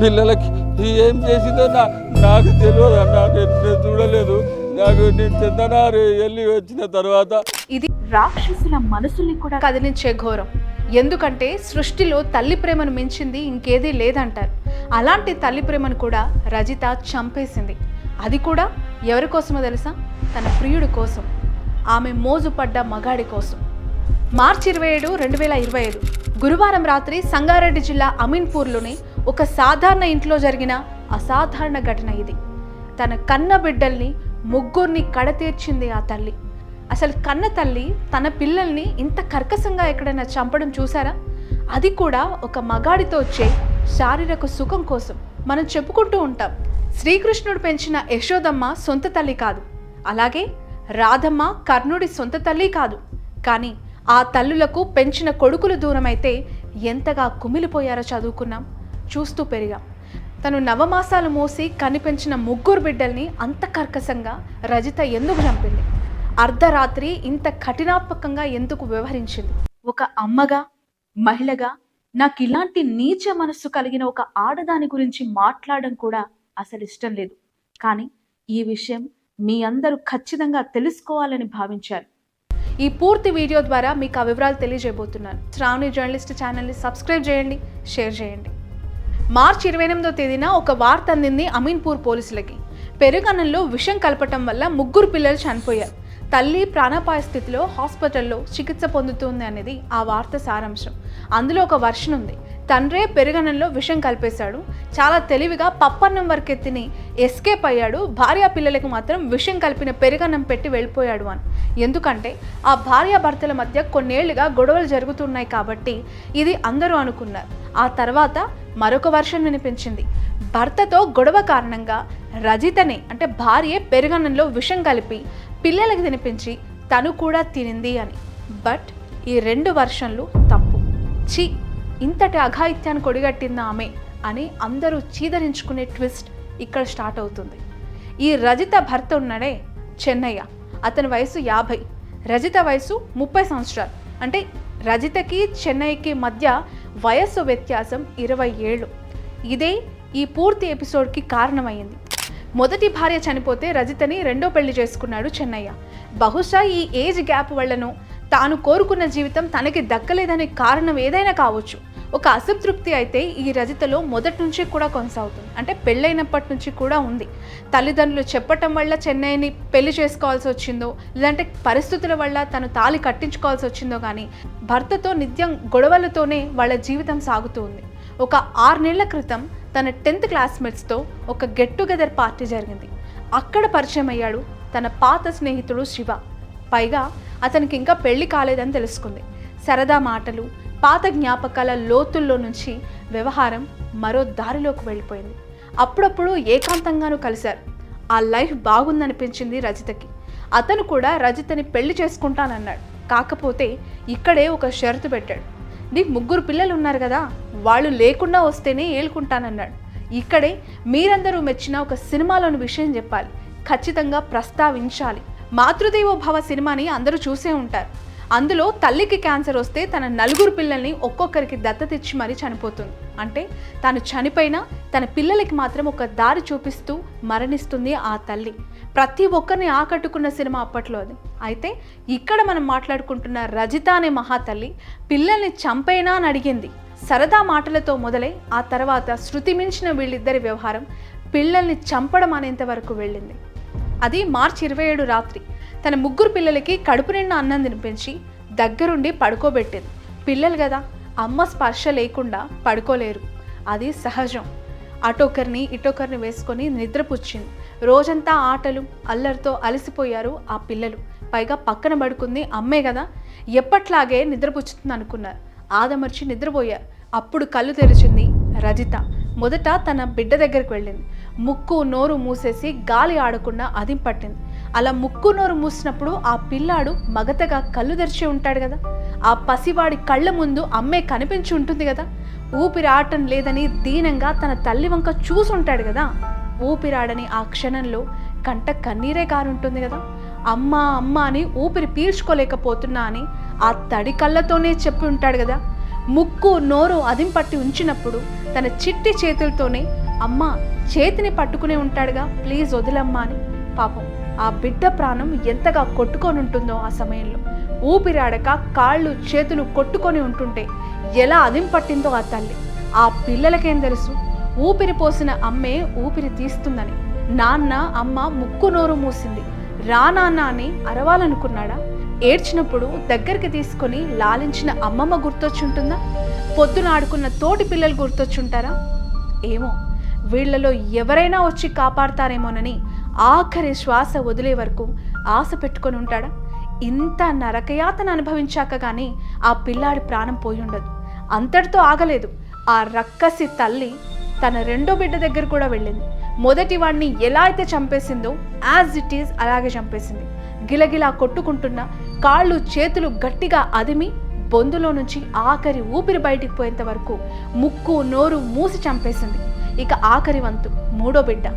పిల్లలకి ఏం చేసిందో నా నాకు తెలియదు అన్న నేను చూడలేదు. నాకు నేను చందనారు వెళ్ళి వచ్చిన తర్వాత ఇది రాక్షసుల మనసుల్ని కూడా కదిలించే ఘోరం. ఎందుకంటే సృష్టిలో తల్లి ప్రేమను మించింది ఇంకేదీ లేదంటారు. అలాంటి తల్లి ప్రేమను కూడా రజిత చంపేసింది. అది కూడా ఎవరి కోసమో తెలుసా? తన ప్రియుడి కోసం. ఆమె మోజుపడ్డ మగాడి కోసం. మార్చి ఇరవై ఏడు రెండు వేల ఇరవై ఐదు. గురువారం రాత్రి సంగారెడ్డి జిల్లా అమీన్పూర్లోని ఒక సాధారణ ఇంట్లో జరిగిన అసాధారణ ఘటన ఇది. తన కన్న బిడ్డల్ని ముగ్గురిని కడతీర్చింది ఆ తల్లి. అసలు కన్న తల్లి తన పిల్లల్ని ఇంత కర్కశంగా ఎక్కడైనా చంపడం చూసారా? అది కూడా ఒక మగాడితో వచ్చే శారీరక సుఖం కోసం. మనం చెప్పుకుంటూ ఉంటాం శ్రీకృష్ణుడు పెంచిన యశోదమ్మ సొంత తల్లి కాదు. అలాగే రాధమ్మ కర్ణుడి సొంత తల్లి కాదు. కానీ ఆ తల్లులకు పెంచిన కొడుకులు దూరమైతే ఎంతగా కుమిలిపోయారో చదువుకున్నాం. చూస్తూ పెరిగాం. తను నవమాసాలు మోసి కనిపించిన ముగ్గురు బిడ్డల్ని అంత కర్కశంగా రజిత ఎందుకు చంపింది? అర్ధరాత్రి ఇంత కఠినాత్మకంగా ఎందుకు వ్యవహరించింది? ఒక అమ్మగా మహిళగా నాకు ఇలాంటి నీచ మనస్సు కలిగిన ఒక ఆడదాని గురించి మాట్లాడడం కూడా అసలు ఇష్టం లేదు. కానీ ఈ విషయం మీ అందరూ ఖచ్చితంగా తెలుసుకోవాలని భావించారు. ఈ పూర్తి వీడియో ద్వారా మీకు ఆ వివరాలు తెలియజేయబోతున్నాను. శ్రావణి జర్నలిస్ట్ ఛానల్ని సబ్స్క్రైబ్ చేయండి షేర్ చేయండి. మార్చి ఇరవై ఎనిమిదో తేదీన ఒక వార్త అందింది అమీన్పూర్ పోలీసులకి. పెరుగన్నంలో విషం కలపటం వల్ల ముగ్గురు పిల్లలు చనిపోయారు. తల్లి ప్రాణాపాయ స్థితిలో హాస్పిటల్లో చికిత్స పొందుతుంది అనేది ఆ వార్త సారాంశం. అందులో ఒక వర్షన్ ఉంది. తండ్రే పెరుగన్నంలో విషం కలిపేశాడు. చాలా తెలివిగా పప్పన్నం వరకు ఎత్తిని ఎస్కేప్ అయ్యాడు. భార్య పిల్లలకు మాత్రం విషం కలిపిన పెరుగన్నం పెట్టి వెళ్ళిపోయాడు అని. ఎందుకంటే ఆ భార్యాభర్తల మధ్య కొన్నేళ్ళుగా గొడవలు జరుగుతున్నాయి కాబట్టి ఇది అందరూ అనుకున్నారు. ఆ తర్వాత మరొక వర్షం వినిపించింది. భర్తతో గొడవ కారణంగా రజితనే అంటే భార్య పెరుగన్నంలో విషం కలిపి పిల్లలకు తినిపించి తను కూడా తినింది అని. బట్ ఈ రెండు వర్షన్లు తప్పు. ఛీ! ఇంతటి అఘాయిత్యాన్ని కొడిగట్టింది ఆమె అని అందరూ చీదరించుకునే ట్విస్ట్ ఇక్కడ స్టార్ట్ అవుతుంది. ఈ రజిత భర్త ఉన్నాడే చెన్నయ్య. అతని వయసు యాభై. రజిత వయసు ముప్పై సంవత్సరాలు. అంటే రజితకి చెన్నైకి మధ్య వయస్సు వ్యత్యాసం ఇరవై ఏళ్ళు. ఇదే ఈ పూర్తి ఎపిసోడ్కి కారణమైంది. మొదటి భార్య చనిపోతే రజితని రెండో పెళ్ళి చేసుకున్నాడు చెన్నయ్య. బహుశా ఈ ఏజ్ గ్యాప్ వల్లనో తాను కోరుకున్న జీవితం తనకి దక్కలేదనే కారణం ఏదైనా కావచ్చు. ఒక అసంతృప్తి అయితే ఈ రజితలో మొదటి నుంచి కూడా కొనసాగుతుంది. అంటే పెళ్ళైనప్పటి నుంచి కూడా ఉంది. తల్లిదండ్రులు చెప్పటం వల్ల చెన్నైని పెళ్ళి చేసుకోవాల్సి వచ్చిందో లేదంటే పరిస్థితుల వల్ల తను తాళి కట్టించుకోవాల్సి వచ్చిందో కానీ భర్తతో నిత్యం గొడవలతోనే వాళ్ళ జీవితం సాగుతూ ఉంది. ఒక ఆరు నెలల క్రితం తన టెన్త్ క్లాస్మేట్స్తో ఒక గెట్ టుగెదర్ పార్టీ జరిగింది. అక్కడ పరిచయం అయ్యాడు తన పాత స్నేహితుడు శివ. పైగా అతనికి ఇంకా పెళ్ళి కాలేదని తెలుసుకుంది. సరదా మాటలు పాత జ్ఞాపకాల లోతుల్లో నుంచి వ్యవహారం మరో దారిలోకి వెళ్ళిపోయింది. అప్పుడప్పుడు ఏకాంతంగానూ కలిశారు. ఆ లైఫ్ బాగుందనిపించింది రజితకి. అతను కూడా రజితని పెళ్ళి చేసుకుంటానన్నాడు. కాకపోతే ఇక్కడే ఒక షరతు పెట్టాడు. నీకు ముగ్గురు పిల్లలు ఉన్నారు కదా వాళ్ళు లేకుండా వస్తేనే ఏలుకుంటానన్నాడు. ఇక్కడే మీరందరూ మెచ్చిన ఒక సినిమాలోని విషయం చెప్పాలి. ఖచ్చితంగా ప్రస్తావించాలి. మాతృదేవోభవ సినిమాని అందరూ చూసే ఉంటారు. అందులో తల్లికి క్యాన్సర్ వస్తే తన నలుగురు పిల్లల్ని ఒక్కొక్కరికి దత్తతిచ్చి మరీ చనిపోతుంది. అంటే తాను చనిపోయినా తన పిల్లలకి మాత్రం ఒక దారి చూపిస్తూ మరణిస్తుంది ఆ తల్లి. ప్రతి ఒక్కరిని ఆకట్టుకున్న సినిమా అప్పట్లో అది. అయితే ఇక్కడ మనం మాట్లాడుకుంటున్న రజిత అనే మహాతల్లి పిల్లల్ని చంపేనా అని అడిగింది. సరదా మాటలతో మొదలై ఆ తర్వాత శృతి మించిన వీళ్ళిద్దరి వ్యవహారం పిల్లల్ని చంపడం అనేంత వరకు వెళ్ళింది. అది మార్చి ఇరవై ఏడు రాత్రి. తన ముగ్గురు పిల్లలకి కడుపు నిండా అన్నం తినిపించి దగ్గరుండి పడుకోబెట్టింది. పిల్లలు కదా అమ్మ స్పర్శ లేకుండా పడుకోలేరు. అది సహజం. అటొకరిని ఇటొకరిని వేసుకొని నిద్రపుచ్చింది. రోజంతా ఆటలు అల్లరితో అలసిపోయారు ఆ పిల్లలు. పైగా పక్కన పడుకుంది అమ్మే కదా ఎప్పట్లాగే నిద్రపుచ్చుతుంది అనుకున్నారు ఆదమర్చి నిద్రపోయారు. అప్పుడు కళ్ళు తెరిచింది రజిత. మొదట తన బిడ్డ దగ్గరికి వెళ్ళింది. ముక్కు నోరు మూసేసి గాలి ఆడకుండా అదిం పట్టింది అలా ముక్కు నోరు మూసినప్పుడు ఆ పిల్లాడు మగతగా కళ్ళు తెరిచి ఉంటాడు కదా. ఆ పసివాడి కళ్ళ ముందు అమ్మే కనిపించి ఉంటుంది కదా. ఊపిరాటం లేదని దీనంగా తన తల్లి వంక చూసుంటాడు కదా. ఊపిరాడని ఆ క్షణంలో కంట కన్నీరే కారుంటుంది కదా. అమ్మ అమ్మ అని ఊపిరి పీల్చుకోలేకపోతున్నా అని ఆ తడి కళ్ళతోనే చెప్పి ఉంటాడు కదా. ముక్కు నోరు అదిం పట్టి ఉంచినప్పుడు తన చిట్టి చేతులతోనే అమ్మ చేతిని పట్టుకునే ఉంటాడుగా ప్లీజ్ వదిలమ్మా అని పాపం. ఆ బిడ్డ ప్రాణం ఎంతగా కొట్టుకొని ఉంటుందో ఆ సమయంలో. ఊపిరాడక కాళ్ళు చేతులు కొట్టుకొని ఉంటుంటే ఎలా అదిం పట్టిందో ఆ తల్లి. ఆ పిల్లలకేం తెలుసు? ఊపిరి పోసిన అమ్మే ఊపిరి తీస్తుందని. నాన్న అమ్మ ముక్కు నోరు మూసింది. రా నాన్న అని అరవాలనుకున్నాడా? ఏడ్చినప్పుడు దగ్గరికి తీసుకొని లాలించిన అమ్మమ్మ గుర్తొచ్చుంటుందా? పొద్దున ఆడుకున్న తోటి పిల్లలు గుర్తొచ్చుంటారా? ఏమో. వీళ్ళలో ఎవరైనా వచ్చి కాపాడతారేమోనని ఆఖరి శ్వాస వదిలే వరకు ఆశ పెట్టుకొని ఉంటాడా? ఇంత నరకయాతన అనుభవించాక కానీ ఆ పిల్లాడి ప్రాణం పోయి ఉండదు. అంతటితో ఆగలేదు. ఆ రక్కసి తల్లి తన రెండో బిడ్డ దగ్గర కూడా వెళ్ళింది. మొదటి వాడిని ఎలా అయితే చంపేసిందో యాజ్ ఇట్ ఈజ్ అలాగే చంపేసింది. గిలగిలా కొట్టుకుంటున్న కాళ్ళు చేతులు గట్టిగా అదిమి బొందులో నుంచి ఆఖరి ఊపిరి బయటికి పోయేంత వరకు ముక్కు నోరు మూసి చంపేసింది. ఇక ఆఖరి వంతు మూడో బిడ్డ.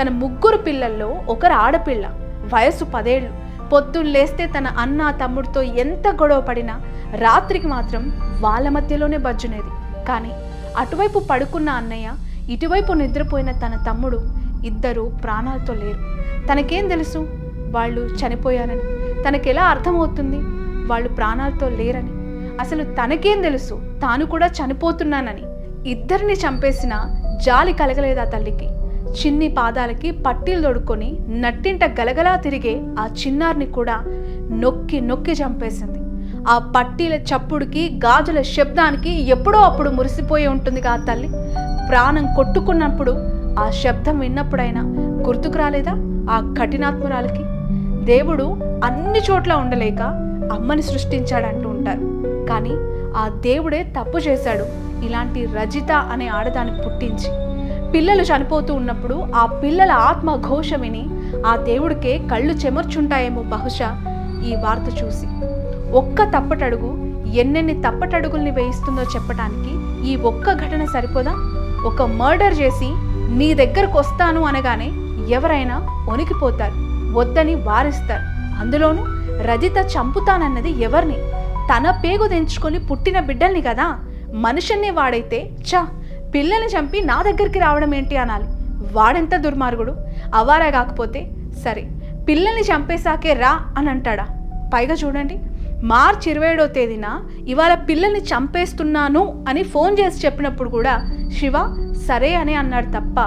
తన ముగ్గురు పిల్లల్లో ఒకరు ఆడపిల్ల వయసు పదేళ్ళు. పొద్దున్న లేస్తే తన అన్న తమ్ముడితో ఎంత గొడవ పడినా రాత్రికి మాత్రం వాళ్ళ మధ్యలోనే బజ్జునేది. కానీ అటువైపు పడుకున్న అన్నయ్య ఇటువైపు నిద్రపోయిన తన తమ్ముడు ఇద్దరు ప్రాణాలతో లేరు. తనకేం తెలుసు? వాళ్ళు చనిపోయారని. తనకెలా అర్థమవుతుంది? వాళ్ళు ప్రాణాలతో లేరని. అసలు తనకేం తెలుసు? తాను కూడా చనిపోతున్నానని. ఇద్దరిని చంపేసిన జాలి కలగలేదు ఆ తల్లికి? చిన్ని పాదాలకి పట్టీలు తొడుక్కొని నట్టింట గలగలా తిరిగే ఆ చిన్నారిని కూడా నొక్కి నొక్కి చంపేసింది. ఆ పట్టీల చప్పుడుకి గాజుల శబ్దానికి ఎప్పుడో అప్పుడు మురిసిపోయి ఉంటుందిగా ఆ తల్లి. ప్రాణం కొట్టుకున్నప్పుడు ఆ శబ్దం విన్నప్పుడైనా గుర్తుకు రాలేదా ఆ కఠినాత్మురాలకి? దేవుడు అన్ని చోట్ల ఉండలేక అమ్మని సృష్టించాడంటూ ఉంటారు. కానీ ఆ దేవుడే తప్పు చేశాడు. ఇలాంటి రజిత అనే ఆడదాన్ని పుట్టించి పిల్లలు చనిపోతూ ఉన్నప్పుడు ఆ పిల్లల ఆత్మ ఘోష విని ఆ దేవుడికే కళ్ళు చెమర్చుంటాయేమో బహుశా ఈ వార్త చూసి. ఒక్క తప్పటడుగు ఎన్నెన్ని తప్పటడుగుల్ని వేయిస్తుందో చెప్పటానికి ఈ ఒక్క ఘటన సరిపోదా? ఒక మర్డర్ చేసి నీ దగ్గరకు వస్తాను అనగానే ఎవరైనా వణికిపోతారు వద్దని వారిస్తారు. అందులోనూ రజిత చంపుతానన్నది ఎవరిని? తన పేగు తెంచుకొని పుట్టిన బిడ్డల్ని కదా? మనుషుల్ని వాడైతే చా పిల్లల్ని చంపి నా దగ్గరికి రావడం ఏంటి అనాలి? వాడెంత దుర్మార్గుడు? అవారా కాకపోతే సరే పిల్లల్ని చంపేశాకే రా అని అంటాడా? పైగా చూడండి మార్చి ఇరవై ఏడో తేదీన ఇవాళ పిల్లల్ని చంపేస్తున్నాను అని ఫోన్ చేసి చెప్పినప్పుడు కూడా శివ సరే అని అన్నాడు తప్ప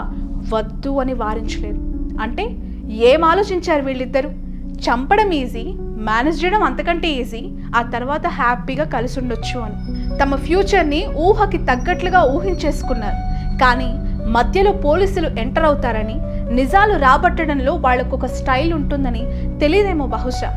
వద్దు అని వారించలేదు. అంటే ఏం ఆలోచించారు వీళ్ళిద్దరూ? చంపడం ఈజీ మేనేజ్ చేయడం అంతకంటే ఈజీ ఆ తర్వాత హ్యాపీగా కలిసి ఉండొచ్చు అని. తమ ఫ్యూచర్ని ఊహకి తగ్గట్లుగా ఊహించేసుకున్నారు. కానీ మధ్యలో పోలీసులు ఎంటర్ అవుతారని నిజాలు రాబట్టడంలో వాళ్ళకు ఒక స్టైల్ ఉంటుందని తెలియదేమో బహుశా.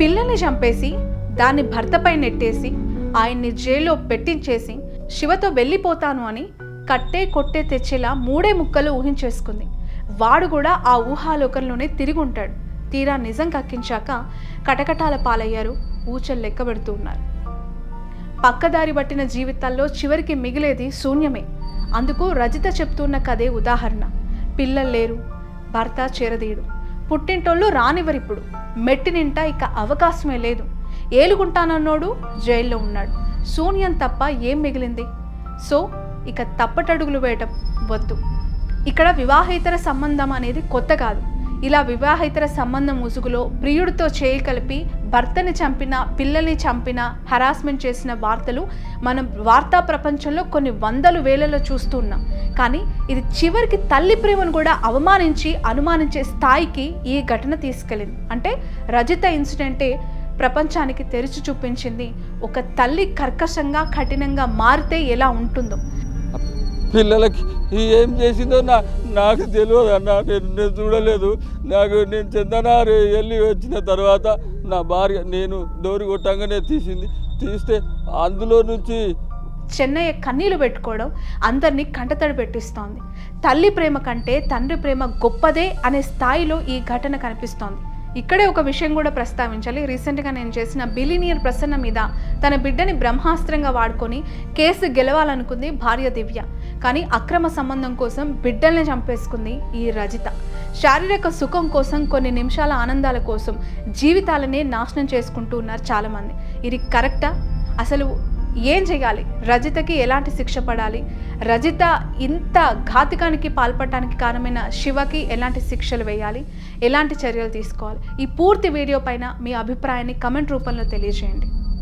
పిల్లల్ని చంపేసి దాన్ని భర్తపై నెట్టేసి ఆయన్ని జైల్లో పెట్టించేసి శివతో వెళ్ళిపోతాను అని కట్టే కొట్టే తెచ్చేలా మూడే ముక్కలు ఊహించేసుకుంది. వాడు కూడా ఆ ఊహాలోకంలోనే తిరిగి ఉంటాడు. తీరా నిజం కక్కించాక కటకటాల పాలయ్యారు ఊచలు లెక్కబెడుతూ ఉన్నారు. పక్కదారి పట్టిన జీవితాల్లో చివరికి మిగిలేది శూన్యమే. అందుకు రజిత చెప్తున్న కథే ఉదాహరణ. పిల్లలు లేరు భర్త చేరదీయుడు. పుట్టింటోళ్ళు రానివ్వరిప్పుడు. మెట్టినింట ఇక అవకాశమే లేదు. ఏలుగుంటానన్నోడు జైల్లో ఉన్నాడు. శూన్యం తప్ప ఏం మిగిలింది? సో ఇక తప్పటడుగులు వేయటం వద్దు. ఇక్కడ వివాహేతర సంబంధం అనేది కొత్త కాదు. ఇలా వివాహేతర సంబంధం ముసుగులో ప్రియుడితో చేయి కలిపి భర్తని చంపిన పిల్లల్ని చంపిన హరాస్మెంట్ చేసిన వార్తలు మనం వార్తా ప్రపంచంలో కొన్ని వందలు వేలలో చూస్తున్నాం కానీ ఇది చివరికి తల్లి ప్రేమను కూడా అవమానించి అనుమానించే స్థాయికి ఈ ఘటన తీసుకెళ్ళింది. అంటే రజిత ఇన్సిడెంటే ప్రపంచానికి తెరిచి చూపించింది. ఒక తల్లి కర్కశంగా కఠినంగా మారితే ఎలా ఉంటుందో. పిల్లలకి ఏం చేసిందో నా నాకు తెలియదు అన్న నేను నేను చూడలేదు. నాకు నేను చందనారు వెళ్ళి వచ్చిన తర్వాత నా భార్య నేను డోరు కొట్టంగానే తీసింది. తీస్తే అందులో నుంచి చెన్నయ్య కన్నీళ్ళు పెట్టుకోవడం అందరినీ కంటతడి పెట్టిస్తోంది. తల్లి ప్రేమ కంటే తండ్రి ప్రేమ గొప్పదే అనే స్థాయిలో ఈ ఘటన కనిపిస్తోంది. ఇక్కడే ఒక విషయం కూడా ప్రస్తావించాలి. రీసెంట్గా నేను చేసిన బిలినియర్ ప్రసన్న మీద తన బిడ్డని బ్రహ్మాస్త్రంగా వాడుకొని కేసు గెలవాలనుకుంది భార్య దివ్య. కానీ అక్రమ సంబంధం కోసం బిడ్డల్ని చంపేసుకుంది ఈ రజిత. శారీరక సుఖం కోసం కొన్ని నిమిషాల ఆనందాల కోసం జీవితాలనే నాశనం చేసుకుంటూ ఉన్నారు చాలామంది. ఇది కరెక్టా? అసలు ఏం చేయాలి? రజితకి ఎలాంటి శిక్ష పడాలి? రజిత ఇంత ఘాతకానికి పాల్పడటానికి కారణమైన శివకి ఎలాంటి శిక్షలు వేయాలి? ఎలాంటి చర్యలు తీసుకోవాలి? ఈ పూర్తి వీడియో పైన మీ అభిప్రాయాన్ని కమెంట్ రూపంలో తెలియజేయండి.